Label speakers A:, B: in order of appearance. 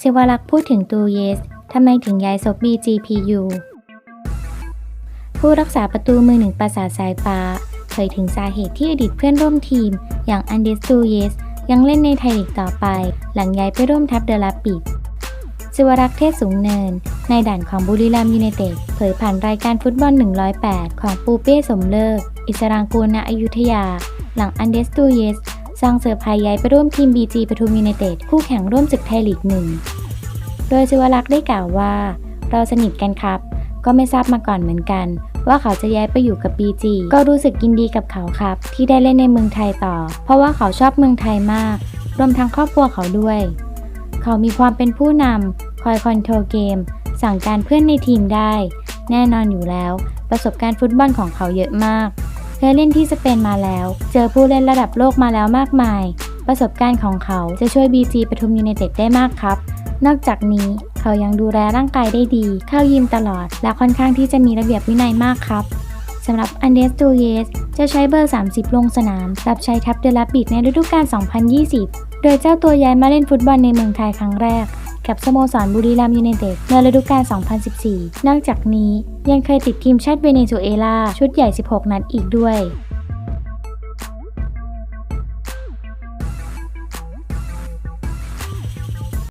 A: ศิวรักษ์พูดถึงตูเยส ทำไมถึงย้ายซบ BGPU ผู้รักษาประตูมือหนึ่งปราสาทสายฟ้าเผยถึงสาเหตุที่อดีตเพื่อนร่วมทีม อย่างอันเดสตูเยส ยังเล่นในไทยลีกต่อไป หลังย้ายไปร่วมทัพเดลาปิดศิวรักษ์เทศสูงเนิน ในด่านของบุรีรัมย์ยูไนเต็ดเผยผ่านรายการฟุตบอล 108 ของปูเป้สมเลิก อิสรางกูลณอยุธยา หลังอันเดสตูเยส สร้างเซอร์ไพรส์ย้ายไปร่วมทีม BG ปทุมยูไนเต็ดคู่แข่งร่วมศึกไทยลีกหนึ่ง โดยศิวรักษ์ได้กล่าวว่า เราสนิทกันครับ ก็ไม่ทราบมาก่อนเหมือนกัน ว่าเขาจะย้ายไปอยู่กับ BG ก็รู้สึกยินดีกับเขาครับ ที่ได้เล่นในเมืองไทยต่อ เพราะว่าเขาชอบเมืองไทยมาก รวมทั้งครอบครัวเขาด้วย เขามีความเป็นผู้นำคอยคอนโทรลเกม สั่งการเพื่อนในทีมได้ แน่นอนอยู่แล้ว ประสบการณ์ฟุตบอลของเขาเยอะมาก เคยเล่นที่สเปนมาแล้ว เจอผู้เล่นระดับโลกมาแล้วมากมาย ประสบการณ์ของเขาจะช่วย BG ปทุมยูไนเต็ดได้มากครับ นอกจากนี้เขายังดูแลร่างกายได้ดี เข้ายิมตลอด และค่อนข้างที่จะมีระเบียบวินัยมากครับสำหรับอันเดสตูเยสจะใช้เบอร์ 30 ลงสนาม รับใช้ทัพเดลาบิดในฤดูกาล2020 โดยเจ้าตัวย้ายมาเล่นฟุตบอลในเมืองไทยครั้งแรก กับสโมสรบุรีรัมย์ยูไนเต็ดในฤดูกาล 2014 นอกจากนี้ยังเคยติดทีมชาติเวเนซุเอลาชุดใหญ่ 16 นัดอีกด้วย